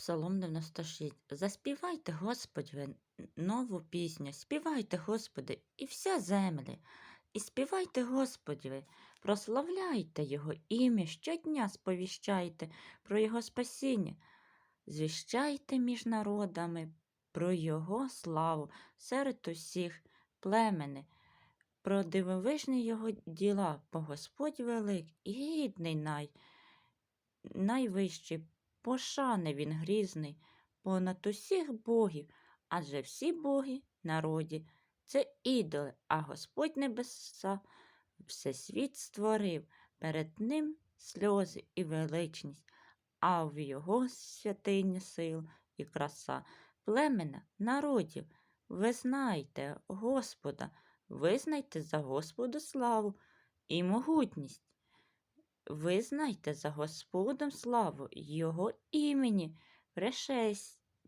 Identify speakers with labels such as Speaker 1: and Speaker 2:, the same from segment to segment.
Speaker 1: Псалом 96. Заспівайте, Господи, нову пісню, співайте, Господи, і вся земля. І співайте, Господи, прославляйте Його ім'я, щодня сповіщайте про Його спасіння, звіщайте між народами про Його славу серед усіх племени, про дивовижні Його діла, бо Господь велик і гідний най, найвищий, пошани він грізний, понад усіх богів, адже всі боги народі це ідоли, а Господь небеса всесвіт створив, перед ним сльози і величність, а в його святині сил і краса, племена народів, ви знайте Господа, визнайте за Господу славу і могутність. Визнайте за Господом славу Його імені,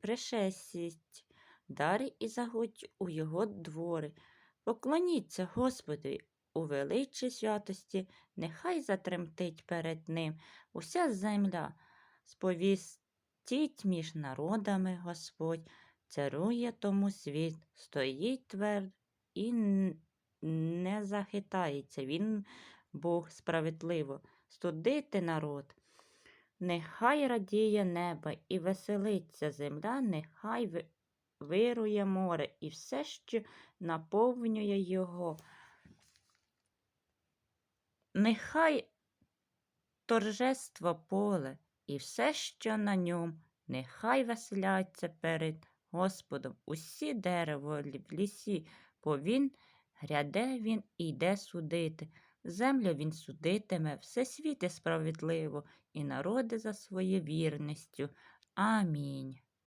Speaker 1: пришесть, дарі і загодь у Його двори. Поклоніться Господові у величі святості, нехай затремтить перед Ним уся земля. Сповістіть між народами Господь, царує тому світ, стоїть тверд і не захитається. Він Бог справедливо студити народ. Нехай радіє небо і веселиться земля, нехай вирує море і все, що наповнює його. Нехай торжество поле і все, що на ньому, нехай веселяться перед Господом усі дерева в лісі, бо він гряде він і йде судити. Землю він судитиме, все світи справедливо, і народи за своє вірністю. Амінь.